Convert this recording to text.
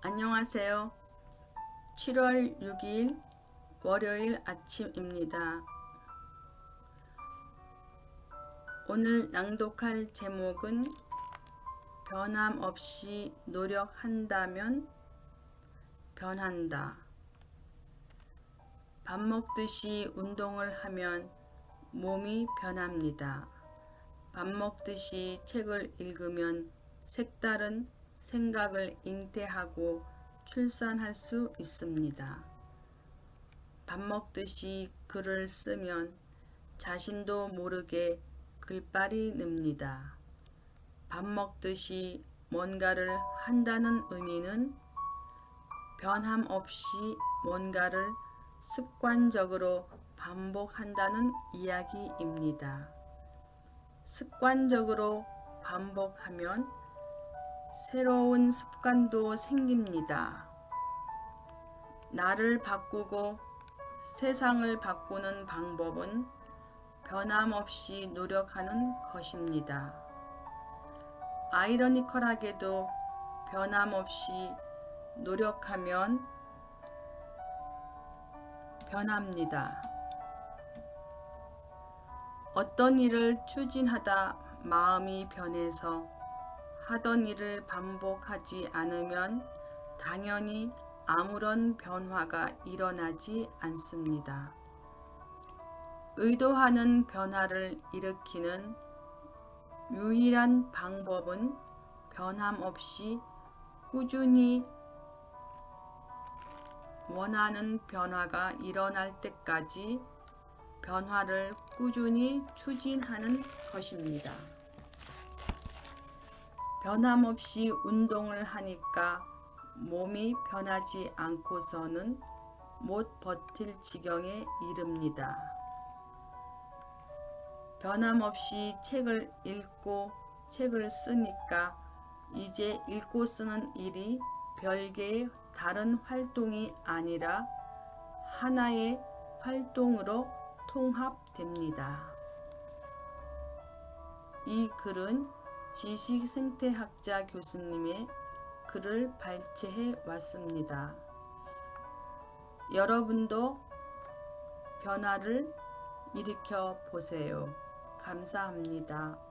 안녕하세요. 7월 6일 월요일 아침입니다. 오늘 낭독할 제목은 변함없이 노력한다면 변한다. 밥 먹듯이 운동을 하면 몸이 변합니다. 밥 먹듯이 책을 읽으면 색다른 생각을 잉태하고 출산할 수 있습니다. 밥 먹듯이 글을 쓰면 자신도 모르게 글빨이 늡니다. 밥 먹듯이 뭔가를 한다는 의미는 변함없이 뭔가를 습관적으로 반복한다는 이야기입니다. 습관적으로 반복하면 새로운 습관도 생깁니다. 나를 바꾸고 세상을 바꾸는 방법은 변함없이 노력하는 것입니다. 아이러니컬하게도 변함없이 노력하면 변합니다. 어떤 일을 추진하다 마음이 변해서 하던 일을 반복하지 않으면 당연히 아무런 변화가 일어나지 않습니다. 의도하는 변화를 일으키는 유일한 방법은 변함없이 꾸준히 원하는 변화가 일어날 때까지 변화를 꾸준히 추진하는 것입니다. 변함없이 운동을 하니까 몸이 변하지 않고서는 못 버틸 지경에 이릅니다. 변함없이 책을 읽고 책을 쓰니까 이제 읽고 쓰는 일이 별개의 다른 활동이 아니라 하나의 활동으로 통합됩니다. 이 글은 지식생태학자 교수님의 글을 발췌해 왔습니다. 여러분도 변화를 일으켜 보세요. 감사합니다.